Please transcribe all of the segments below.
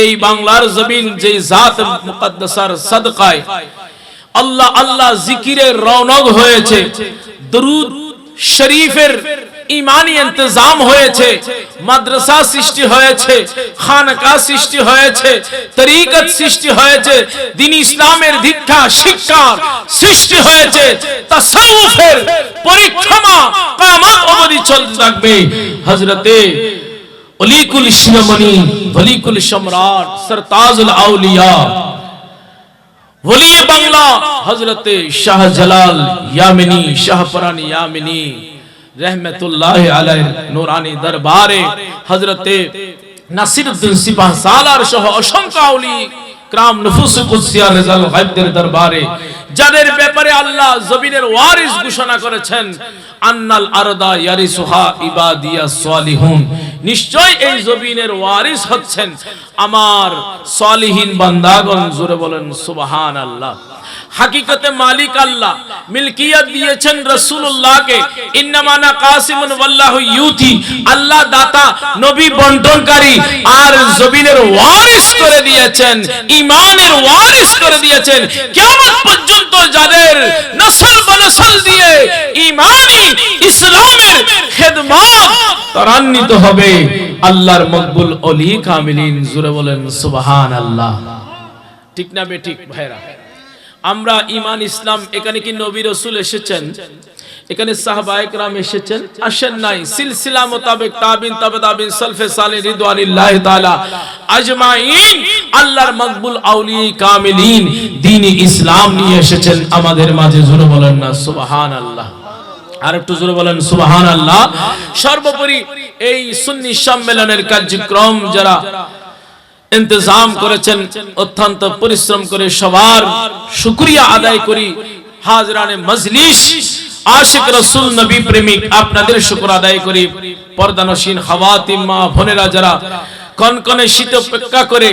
এই বাংলার জমিন যে জাত মুকদ্দাসার সদকায়, আল্লাহ আল্লাহ জিকিরের রৌনক হয়েছে, দরুদ শরীফের ইমানি ইন্তজাম হয়েছে, মাদ্রাসা সৃষ্টি হয়েছে, খানকা সৃষ্টি হয়েছে, তরিকত সৃষ্টি হয়েছে, দিন ইসলামের দীক্ষা, শিক্ষা সৃষ্টি হয়েছে, তাসাউফের পরিক্রমা কামত অবধি চলতে থাকবে। হযরতে অলিকুল শিরোমণি ভলিকুল সম্রাট, সরতাজুল আউলিয়া। ওলিয়ে বাংলা হজরতে শাহ জালাল ইয়ামিনী, শাহপরানি ইয়ামিনী, রহমতুল্লাহ আলাইহির নূরানি দরবারে হজরতে নাসিরউদ্দিন সিপাহ সালার সহ অসংখ্য আউলি ক্রাম নফুস কুদসিয়া রেজাল গায়বদের দরবারে, যাদের ব্যাপারে আল্লাহ জমিনের ওয়ারিস ঘোষণা করেছেন, আন্নাল আরদা ইয়ারিসুহা ইবাদিয়া সালিহুন। নিশ্চয় এই জমিনের ওয়ারিস হচ্ছেন। আমার সলিহীন বান্দাগণ জোরে বলেন সুবহানাল্লাহ। হাকিকতে মালিক আল্লাহ, মিলকিয়ত দিয়েছেন রাসূলুল্লাহকে। ইন্নামানা কাসিমুন ওয়াল্লাহু ইউতি, আল্লাহ দাতা, নবী বন্টনকারী, আর জমিনের ওয়ারিস করে দিয়েছেন, ঈমানের ওয়ারিস করে দিয়েছেন। কিয়ামত পর্যন্ত যাদের নসল বনসল দিয়ে ঈমানি ইসলামের খেদমত ত্বরান্বিত হবে, আল্লাহর মকবুল অলি কামিলিন জুড়ে বলেন সুবহানাল্লাহ। ঠিক না বে ঠিক ভাইরা? আমরা ইমান ইসলাম, এখানে কি নবী রসুল এসেছেন? এখানে সাহাবা একরাম এসেছেন? আসেন নাই। সিলসিলা মোতাবেক তাবিন, তবে তাবিন, সলফে সালে রিদওয়ানিল্লাহ তাআলা আজমাইন। আল্লাহর মকবুল আউলি কামিলিন দ্বীন ইসলাম নিয়ে এসেছেন। আমাদের মাঝে জোরে বলেন না, সুবহানাল্লাহ। আর একটু জোরে বলেন, সুবহানাল্লাহ। সর্বোপরি এই সুন্নি সম্মেলনের কার্যক্রম যারা ইন্তজাম করেছেন, অত্যন্ত পরিশ্রম করে সবার শুকরিয়া আদায় করি। হাজরানে মজলিস, আশিক রসুল নবী প্রেমিক আপনাদের শুকর আদায় করি। পর্দানসীন খাওয়াতিম মা বোনেরা যারা কনকনে শীত অপেক্ষা করে,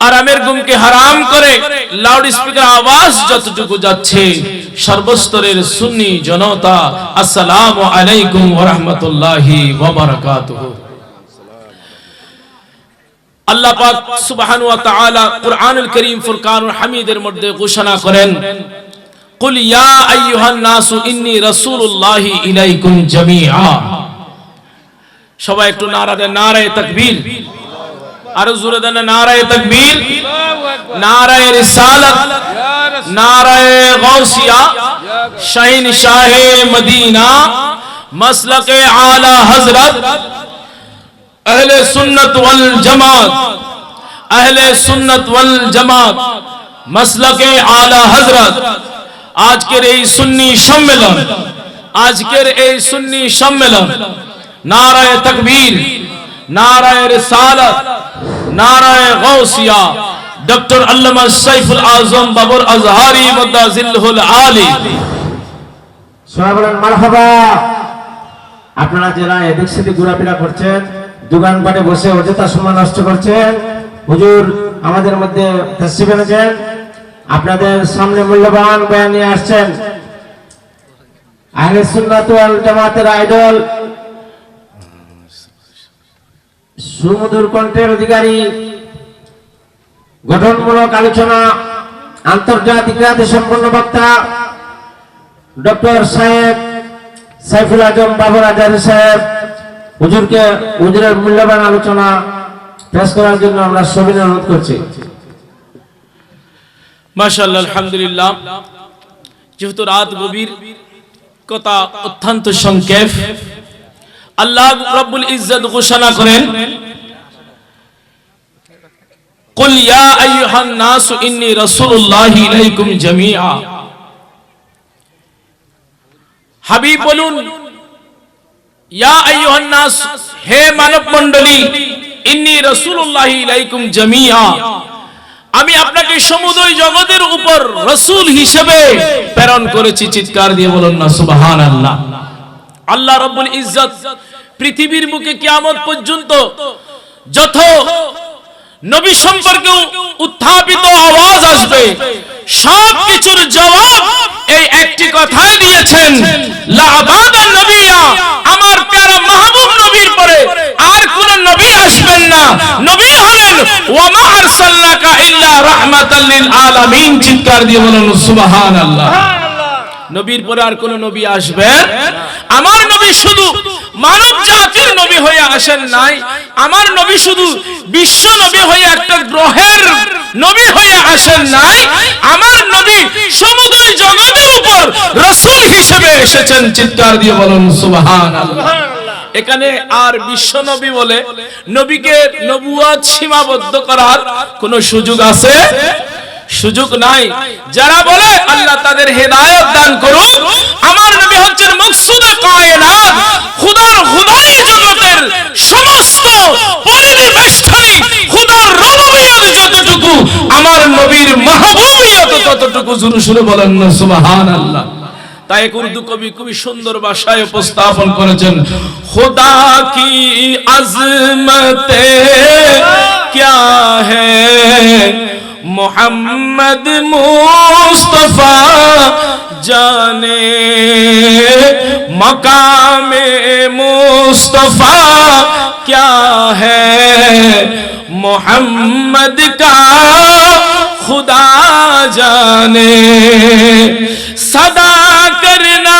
আরামের ঘুমকে হারাম করে লাউড স্পিকার আওয়াজ যতটুকু যাচ্ছে, সর্বস্তরের সুন্নি জনতা, আসসালামু আলাইকুম ওয়া আল্লাহ পাক সুবহানাহু ওয়া তাআলা কুরআনুল কারীম ফুরকানুল হামিদের মধ্যে ঘোষণা করেন, কুল ইয়া আইয়ুহান নাসু ইন্নী রাসূলুল্লাহি ইলাইকুম জামিআ। সবাই একটু নারা দেন, নারায়ে তাকবীর। আর জোরে দেন নারায়ে তাকবীর। নারায়ে রিসালাত, নারায়ে গাউসিয়া শাহিন শাহে মদিনা, মাসলকে আলা হযরত আহলে সুন্নত ওয়াল জামাত, আহলে সুন্নত ওয়াল জামাত, মাসলাকে আলা হযরত। আজকের এই সুন্নি সম্মেলন, আজকের এই সুন্নি সম্মেলন, নারায়ে তাকবীর, নারায়ে রিসালাত, নারায়ে গাউসিয়া, ডক্টর আল্লামা সাইফুল আজম বাবর আজহারি মুদাজিলহুল আলী। সবাই বলেন মারহাবা। আপনারা যারা এদিক সেদিক ঘোরাফেরা করছেন দোকানপাটে বসে অযথা সময় নষ্ট করছেন হুজুর, আমাদের মধ্যে এনেছেন। আপনাদের সামনে মূল্যবান বয়ান নিয়ে আসছেন। আহলে সুন্নাত আইডল, সুমধুর কণ্ঠের অধিকারী, গঠনমূলক আলোচনা, আন্তর্জাতিক সম্পন্ন বক্তা, ডক্টর সাহেব সাইফুল আজম বাবর আজারি সাহেব হুজুরকে হুজুরের মূল্যবান আলোচনা পেশ করার জন্য আমরা সবিন অনুরোধ করছি। মাশাআল্লাহ, আলহামদুলিল্লাহ। যেহেতু রাত গভীর, কথা অত্যন্ত সংক্ষেপ। আল্লাহ রাব্বুল ইজ্জত ঘোষণা করেন, কুল ইয়া আইয়ুহান নাস ইন্নী রাসূলুল্লাহি ইলাইকুম জামিআ। হাবিব বলুন ইয়া আইয়ুহান নাস হে মানব ইন্নী রাসূলুল্লাহি ইলাইকুম জামিআ আমি আপনাকে সমুদয় জগতের উপর রসুল হিসেবে প্রেরণ করেছি, চিৎকার দিয়ে বলুন না সুবাহান আল্লাহ আল্লাহ রব্বুল ইজ্জত পৃথিবীর বুকে কিয়ামত পর্যন্ত যত নবী সম্পর্কে উত্থাপিত আওয়াজ আসবে সব কিছুর জবাব এই একটি কথাই দিয়েছেন লা নবী না। নবী হলেন ইল্লা রাহমাতাল লিল আলামিন চিৎকার দিয়ে বলুন সুবহানাল্লাহ নবীর পরে আর কোন নবী আসবেন আমার নবী শুধু মানব জাতির নবী হয়ে আসেন নাই। আমার নবী শুধু বিশ্ব নবী হয়ে একটা গ্রহের নবী হয়ে আসেন নাই। আমার নবী সমুদয় জগতের উপর রসুল হিসেবে এসেছেন চিৎকার দিয়ে বলুন সুবহানাল্লাহ এখানে আর বিশ্ব নবী বলে নবীকে নবুয়াত সীমাবদ্ধ করার কোন সুযোগ আছে? সুযোগ নাই। যারা বলে আল্লাহ তাদের হেদায়েত দান করুক, আমার নবী হচ্ছেন মকসুদে কায়নাত খুদার খুদাই জগতের সমস্ত পরিধি বেষ্টনী খুদার রুবুবিয়ত যতটুকু, আমার নবীর মাহবুবিয়ত ততটুকু, জুরু সুরে বলেন সুবহানাল্লাহ। তাই এক উর্দু কবি খুবই সুন্দর ভাষায় উপস্থাপন করেছেন খুদা কি আজমতে क्या है मोहम्मद मुस्तफा जाने मकाम मुस्तफा क्या है मोहम्मद का खुदा जाने। सदा करना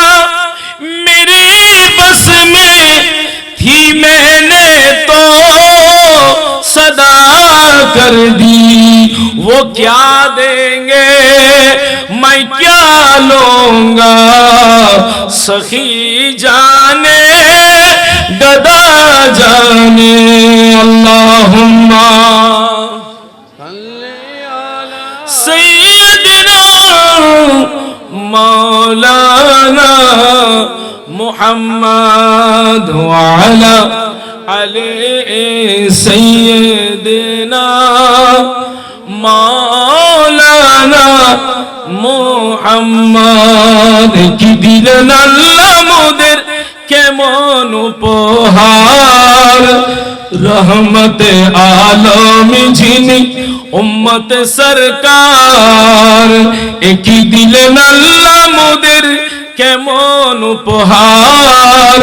मेरे बस में थी मैंने तो सदा कर दी। वो क्या देंगे? मैं क्या लूँगा? सखी जाने, गदा जाने। अल्लाहुम्मा محمد وعلى علي سيدنا مولانا محمد. কি দিলেন আল্লাহ মোদের কেমন উপহার। রহমতে আলম যিনি উম্মত সরকার একই দিলেন আল্লাহ মোদের কেমন উপহার?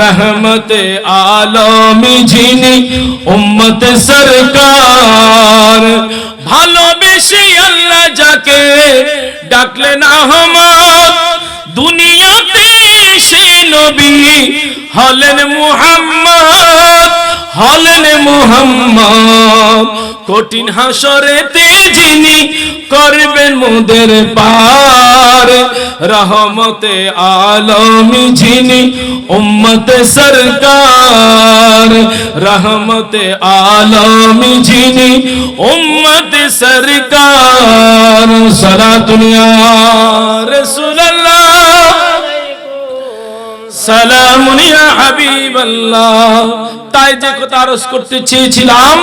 রহমতে আলম যিনি উম্মত সরকার। ভালোবেসে আল্লাহ যাকে ডাকলেন আহমদ, দুনিয়াতে সে নবী হলেন মুহাম্মদ হলেন মুহাম্মদ। কঠিন হাসরেতে যিনি করবেন মোদের পার। রহমতে আলম যিনি উম্মত সরকার রহমতে আলম যিনি উম্মত সরকার সালাতুনিয়া রাসূলুল্লাহ সালামুন ইয়া হাবিবাল্লাহ তাই যে কথা আরজ করতে চেয়েছিলাম,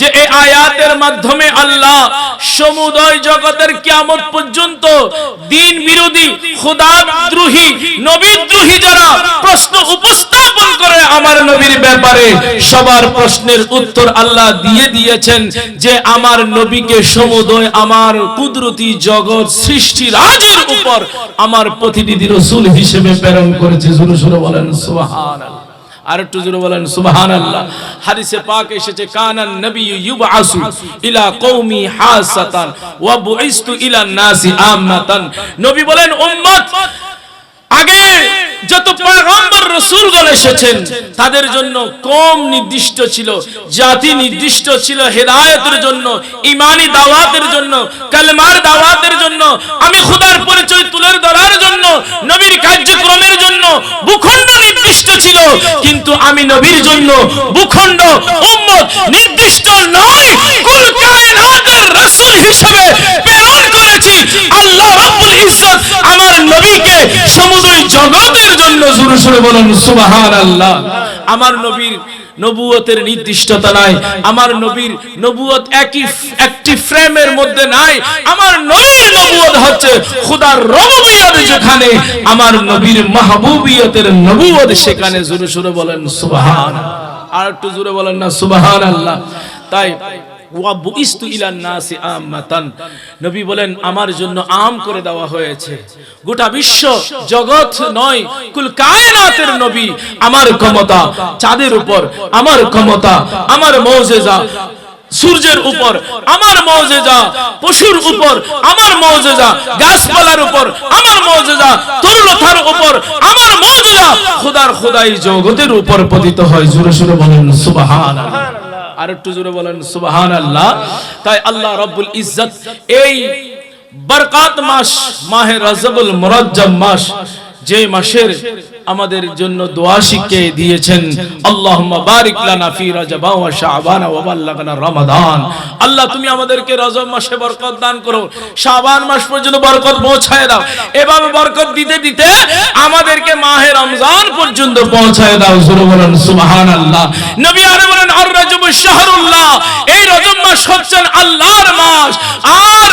যে এই আয়াতের মাধ্যমে আল্লাহ সমুদয় জগতের কিয়ামত পর্যন্ত দিন বিরোধী খোদাদ্রোহী নবীদ্রোহী যারা প্রশ্ন উপস্থাপন করে আমার নবীর ব্যাপারে, সবার প্রশ্নের উত্তর আল্লাহ দিয়ে দিয়েছেন যে আমার নবীকে সমুদয় আমার কুদরতি জগৎ সৃষ্টি রাজের উপর আমার প্রতিনিধি রসুল হিসেবে প্রেরণ করেছে। জোরে জোরে বলেন, সুবহানাল্লাহ। আর একটু জোরে বলেন, সুবহানাল্লাহ। হাদিসে পাক এসেছে কানান নবী ইউবআসু ইলা কওমি হাসাতান ওয়া বুইস্তু ইলা নাসি আম্মাতান। নবী বলেন, উম্মত, আগে যত পয়গম্বর রাসূলগণ এসেছেন, তাদের জন্য কম নির্দিষ্ট ছিল, জাতি নির্দিষ্ট ছিল, হেদায়েতের জন্য, ইমানি দাওয়াতের জন্য, কালমার দাওয়াতের জন্য, আমি খোদার পরিচয় তুলে ধরার জন্য, নবীর কার্যক্রমের জন্য নির্দিষ্ট ছিল, কিন্তু আমি নবীর জন্য ভূখণ্ড, উম্মত নির্দিষ্ট নয়, কুল কায়নাতের রাসূল হিসেবে প্রেরণ করেছি। আল্লাহ রাব্বুল ইজ্জত আমার নবীকে সমুদয় জগতের জন্য জোরে সোরে বলেন, সুবহানাল্লাহ। আমার নবীর নবুয়তের নির্দিষ্টতা নাই। আমার নবীর নবুয়ত একই একটি ফ্রেমের মধ্যে নাই। আমার নবীর নবুয়ত হচ্ছে খোদার রবুবিয়ত যেখানে আমার নবীর মাহবুবিয়তের নবুয়ত সেখানে জোরে সুরে বলেন সুবহান আর একটু জোরে বলেন না, সুবহানাল্লাহ। তাই বলেন, আমার চাঁদের উপর, আমার ক্ষমতা, আমার মৌজেজা, সূর্যের উপর, আমার মৌজেজা, পশুর উপর, আমার মৌজেজা, গাছপালার উপর, আমার মৌজেজা তরুলতার উপর, আমার মৌজেজা, খোদার খোদাই জগতের উপর পতিত হয়। জোরে জোরে বলেন, সুবহানাল্লাহ। আর একটু জোরে বলেন, সুবহানাল্লাহ। তাই আল্লাহ রব্বুল ইজ্জত এই বরকাত মাস, মাহে রাজবুল মুরাজ্জাম মাস যে মাসের আমাদের জন্য দোয়া শিখে দিয়েছেন, আল্লাহুম্মা বারিক লানা ফি রজব ওয়া শাবান ওয়া বাল্লাগনা রমাদান। আল্লাহ, তুমি আমাদেরকে রজব মাসে বরকত দান করো, শাবান মাস পর্যন্ত বরকত পৌঁছায় দাও। এভাবে বরকত দিতে দিতে আমাদেরকে মাহে রমজান পর্যন্ত পৌঁছায় দাও। জোরে বলেন, সুবহানাল্লাহ। নবী আরে বলেন আর রজব শাহরুল্লাহ। এই রজব মাস হচ্ছেন আল্লাহর মাস। আর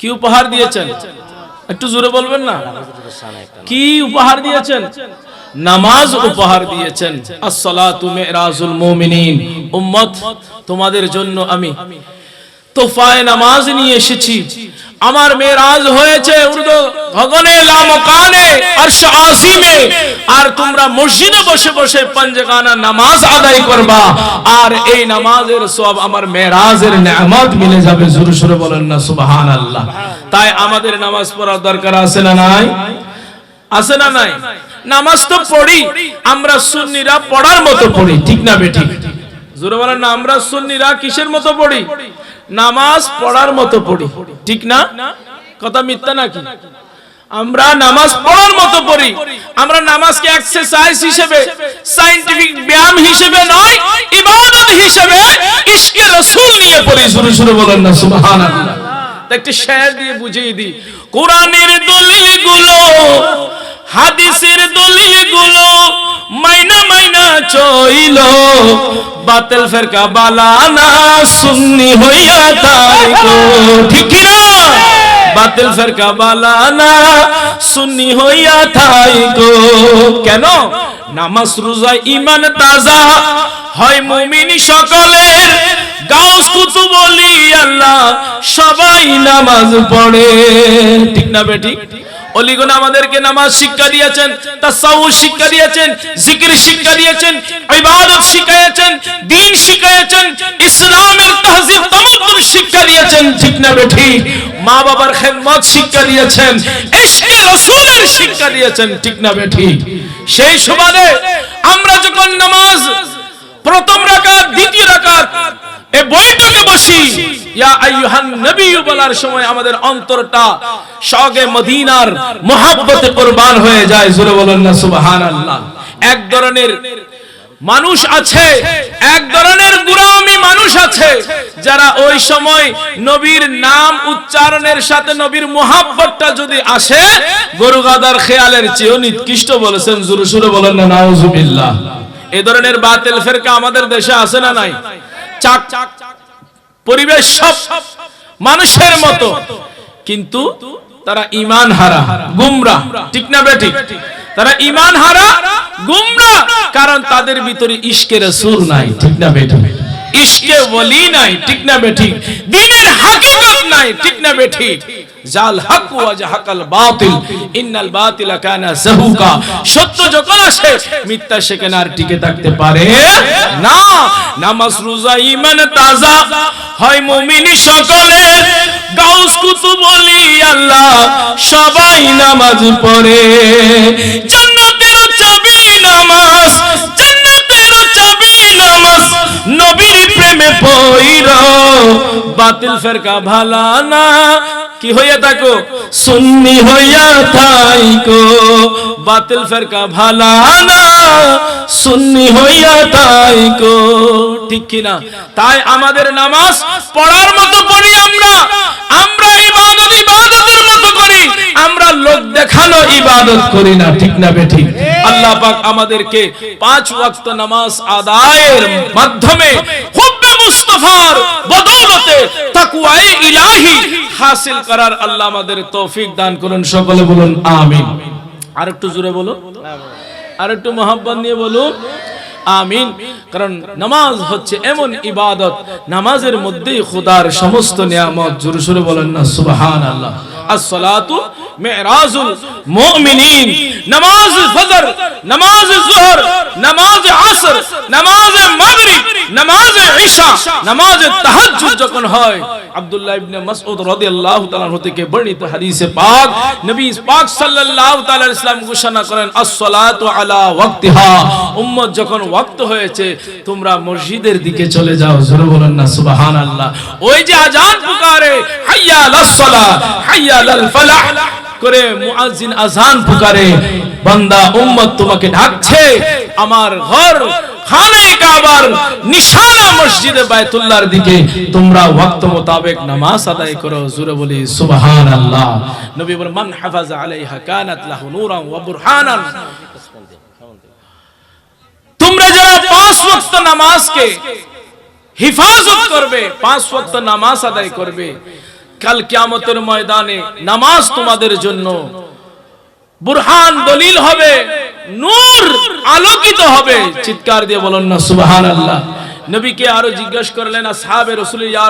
কি উপহার দিয়েছেন? একটু জোরে বলবেন না? কি উপহার দিয়েছেন? নামাজ উপহার দিয়েছেন। আসসালাতু মিরাজুল মুমিনিন। উম্মত, তোমাদের জন্য আমি তোফায় নামাজ নিয়ে এসেছি। আমার মেরাজ হয়েছে উর্দু ভগনে, লামকানে, আরশ আসিমে। আর তোমরা মসজিদে বসে বসে পঞ্জগানা নামাজ আদায় করবা। আর এই নামাজের সব আমার মেরাজের নেয়ামত মিলে যাবে। জোরে সোরে বলেন না, সুবহানাল্লাহ। তাই আমাদের নামাজ পড়ার দরকার আছে না নাই? আছে না নাই? নামাজ তো পড়ি, আমরা সুন্নিরা পড়ার মতো পড়ি। ঠিক না বেঠিক? জোরে বলেন না, আমরা সুন্নিরা কিসের মতো পড়ি? নামাজ পড়ার মতো পড়ি। ঠিক না? কথা মিথ্যা নাকি? আমরা নামাজ পড়ার মতো পড়ি। আমরা নামাজকে এক্সারসাইজ হিসেবে সাইন্টিফিক ব্যায়াম হিসেবে নয়, ইবাদত হিসেবে ইশকে রাসূল নিয়ে পড়ি। শুরু শুরু বলেন না, সুবহানাল্লাহ। একটি শের দিয়ে বুঝিয়ে দিই। কোরআনের দলিলগুলো হাদিসের দলিলগুলো মাইনা মাইনা চইল। বাতিল ফেরকা বালানা সুন্নি হইয়া তাই ঠিক না বাতিল ফেরকা বালানা সুন্নি হইয়া থাই গো কেন? নামাজ, রোজা ইমান তাজা হয় মুমিন সকলের। গাউস কুতুব বলি আল্লাহ সবাই নামাজ পড়ে। ঠিক না বেটি? অলিগণ আমাদেরকে নামাজ শিক্ষা দিয়েছেন তাসাউর শিক্ষা দিয়েছেন, জিকির শিক্ষা দিয়েছেন, ইবাদত শিখাইয়েছেন দ্বীন শিখাইয়েছেন, ইসলামের তাহজিব তামাদ্দুন শিক্ষা দিয়েছেন, ঠিক না বেঠি মা বাবার খেদমত শিক্ষা দিয়েছেন ইশকে রাসূলের শিক্ষা দিয়েছেন, ঠিক না বেঠি সেই সুবাদে আমরা যখন নামাজ প্রথম রাকাত, দ্বিতীয় রাকাত এই বৈঠকে বসি মানুষ আছে, এক ধরনের গুরামি মানুষ আছে, যারা ওই সময় নবীর নাম উচ্চারণের সাথে নবীর মোহাব্বতটা যদি আসে গরু গাদার খেয়ালের চেয়েও নিকৃষ্ট বলেছেন। জোরে সুরে বলেন এ ধরনের বাতিল ফেরকা আমাদের দেশে আছে না নাই? চাক চাক পরিবেশ সব মানুষের মতো। কিন্তু তারা ইমান হারা গুমরা, ঠিক না বেঠিক? তারা ইমান হারা গুমরা, কারণ তাদের ভিতরে ইশকে সুর নাই, ঠিক না বেঠিক? ইস্কে বলি নাই, ঠিক না বেঠিক? দিনের হাকিকত নাই, ঠিক না বেঠিক? জাল হক ওয়া জাহাকাল বাতিল, ইন্নাল বাতিলা কানা যাহুকা সত্য যখন আসে, মিথ্যা সেখানে আর টিকে থাকতে পারে? না, নামাজ, রোজা, ঈমান, তাজা। হয় মুমিন সকলের গাউস কুতুব বলি আল্লাহ, সবাই নামাজ পড়ে। জান্নাতের চাবি নামাজ, জান্নাতের চাবি নামাজ, নবীর প্রেমে পইর। বাতিল ফেরকা ভালা না কি হইয়া থাকো? সুন্নি হইয়া থাইকো। বাতিল ফেরকা ভালা সুন্নি হইয়া থাইকো। ঠিক কি না তাই আমাদের নামাজ পড়ার মতো পড়ি আমরা। আমরা ইবাদত, ইবাদতের মতো করি। আমরা লোক দেখানো ইবাদত করি না, ঠিক না বেঠিক আল্লাহ পাক আমাদেরকে পাঁচ ওয়াক্ত নামাজ আদায়ের মাধ্যমে মুস্তাফা মুস্তাফার বদৌলতে তাকওয়ায়ে ইলাহি হাসিল করার আল্লাহ আমাদের তৌফিক দান করুন, সকলে বলুন আমিন। আর একটু জোরে বলো আর একটু মোহাব্বত নিয়ে বলুন, আমিন। কারণ নামাজ হচ্ছে এমন ইবাদত, নামাজের মধ্যেই খোদার সমস্ত নিয়ামত, জোরে সোরে বলেন না সুবহান আল্লাহ আসসালাতু মিরাজুল মুমিনিন। নামাজ ফজর নামাজ জোহর নামাজ আসর নামাজ মাগরিব নামাজ ঈশা নামাজ তাহাজ্জুদ যখন হয় আব্দুল্লাহ ইবনে মাসউদ রাদিয়াল্লাহু তাআলা থেকে বর্ণিত হাদিসে পাক নবী পাক সাল্লাল্লাহু তাআলা ইসলাম ঘোষণা করেন আস-সালাতু আলা ওয়াক্তিহা। উম্মত যখন ওয়াক্ত হয়েছে তোমরা মসজিদের দিকে চলে যাও জোরে বলেন না সুবহানাল্লাহ। ওই যে আজান পুকারে হাইয়া আলাস সালাহ হাইয়া আলাল ফালাহ। করে মুয়াজ্জিন আজান পুকারে, বান্দা, উম্মত তোমাকে ডাকছে, আমার ঘর খানে কাবার নিশানা মসজিদে বায়তুল্লাহর দিকে, তোমরা ওয়াক্ত মোতাবেক নামাজ আদায় করো, জোরে বলি, সুবহানাল্লাহ। নবী বলেন, মান হাফাজা আলাইহা কানাত লাহু নূরান ওয়া বুরহানান। তোমরা যারা পাঁচ ওয়াক্ত নামাজকে হিফাজত করবে, পাঁচ ওয়াক্ত নামাজ আদায় করবে কাল কিয়ামতের ময়দানে নামাজ তোমাদের জন্য। বুরহান দলিল হবে, নূর আলোকিত হবে। চিৎকার দিয়ে বলুন না, সুবহানাল্লাহ। নবীকে আরও জিজ্ঞেস করলেন, আসহাবে রাসূল, ইয়া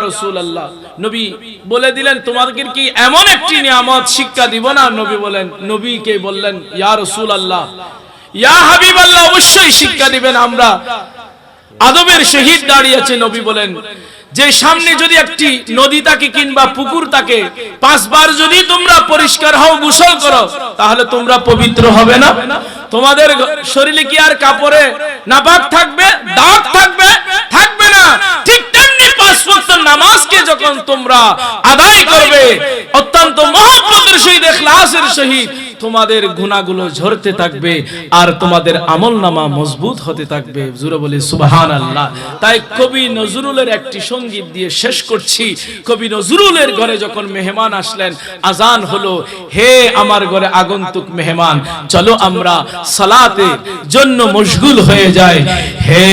নবী বলে দিলেন তোমাদের কি এমন একটি নিয়ামত শিক্ষা দিব না? নবী বলেন, নবীকে বললেন, ইয়া রাসূলুল্লাহ। ইয়া হাবিবাল্লাহ, অবশ্যই শিক্ষা দিবেন আমরা। আদবের শহীদ দাঁড়িয়েছে, নবী বলেন। যে সামনে যদি একটি নদী থাকে কিংবা পুকুর থাকে, পাঁচবার যদি তোমরা পরিষ্কার হও, গোসল করো, তাহলে তোমরা পবিত্র হবে না। তোমাদের শরীরে কি আর কাপড়ে নাপাক থাকবে? দাগ থাকবে থাকবে না ঠিক তেমনি পাঁচ ওয়াক্ত নামাজকে যখন তোমরা আদায় করবে অত্যন্ত মহব্বতের সহিত ইখলাসের সহিত তোমাদের গুণাগুলো ঝরতে থাকবে আর তোমাদের আমল নামা মজবুত হতে থাকবে। জুড়ে বলি সুবাহান আল্লাহ তাই কবি নজরুলের একটি সংগীত দিয়ে শেষ করছি। কবি নজরুলের ঘরে যখন মেহমান আসলেন আজান হলো হে আমার ঘরে আগন্তুক মেহমান চলো আমরা সালাতে জন্য মশগুল হয়ে যায় হে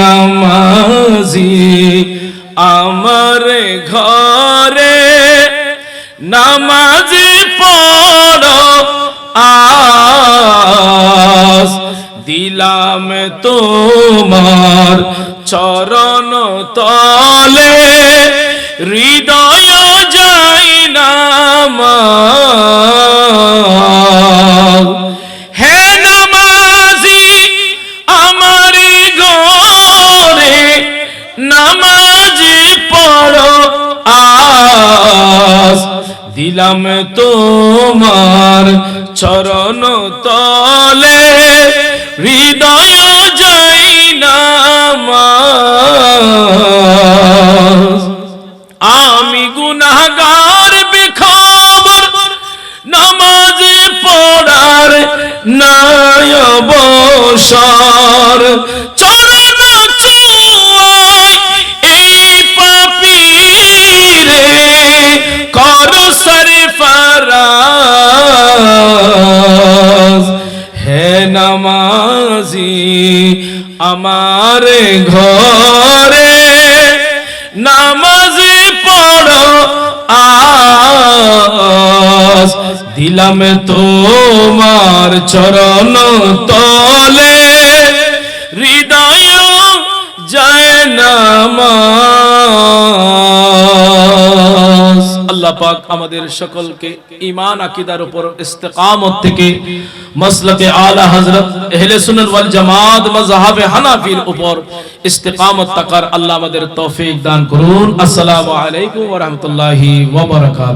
নামাজি আমার ঘরে নামাজি পড়ো আস দিলাম তোমার চরণ তলে। হৃদয় যাই নামাজ। দিলাম তোমার চরণ তলে হৃদয় যাই নামাজ আমি গুনাহগার বেখবর নামাজে পড়ার নাই অবসর। সরফরাজ হে নামাজি, আমার ঘরে নামাজি পড়ো আস দিলাম তোমার চরণ তলে, হৃদয় যায় নামাজ। আল্লাহ পাক আমাদের সকলকে ইমান আকিদার উপর ইস্তেকামত থেকে মাসলাকে আলা হযরত আহলে সুন্নাত ওয়াল জামাত মাযহাবে হানাফির উপর ইস্তেকামত তাকার আল্লাহ আমাদের তৌফিক দান করুন। আসসালামু আলাইকুম ওয়া রাহমাতুল্লাহি ওয়া বারাকাতুহু।